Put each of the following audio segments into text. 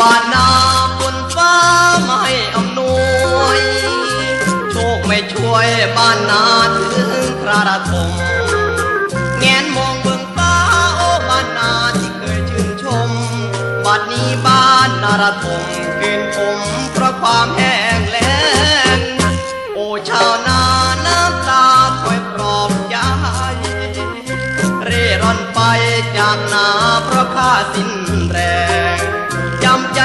บ้านนาฝนฟ้าไม่อำนวย โชคไม่ช่วยบ้านนาถึงพระราชมแงนมองเบื้องฟ้าโอ้บ้านนาที่เคยชื่นชม บัดนี้บ้านนารทมคืนผมเพราะความแห้งแล้งโอ้ชาวนาน้ำตาถอยปลอบใจเร่ร่อนไปจากนาเพราะข้าสิ้น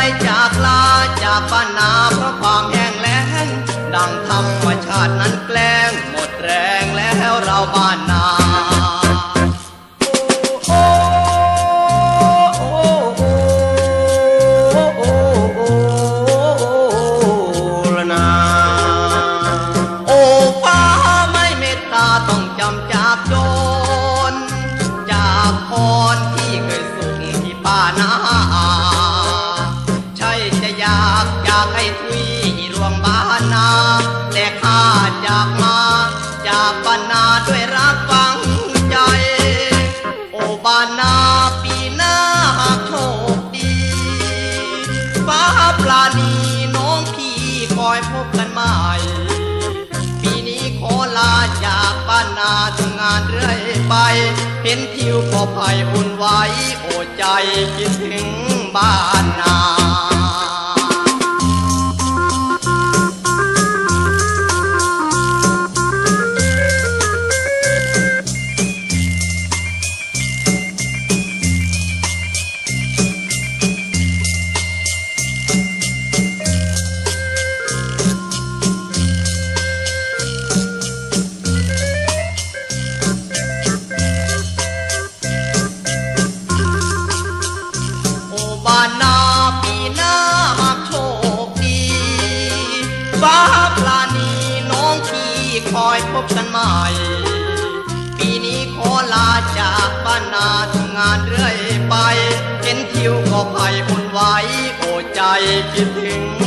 จำใจจากลาจากบ้านนาเพราะความแห้งแล้งดังธรรมชาตินั้นแกล้งหมดแรงแล้วเราบ้านนา จากบ้านนาด้วยรักฝังใจ โอ้บ้านนาปีหน้าหากโชคดีฟ้าปลานีน้องพี่คอยพบกันใหม่ ปีนี้ขอลาจากบ้านนาทำงานเรื่อยไป เห็นทิวพอภัยอุ่นไหวโอ้ใจคิดถึงบ้านนา คอยพบกันใหม่ ปีนี้ขอลาจากบ้านนาทำงานเรื่อยไป เห็นทิวก็ภัยอุ่นไหวโอใจคิดถึง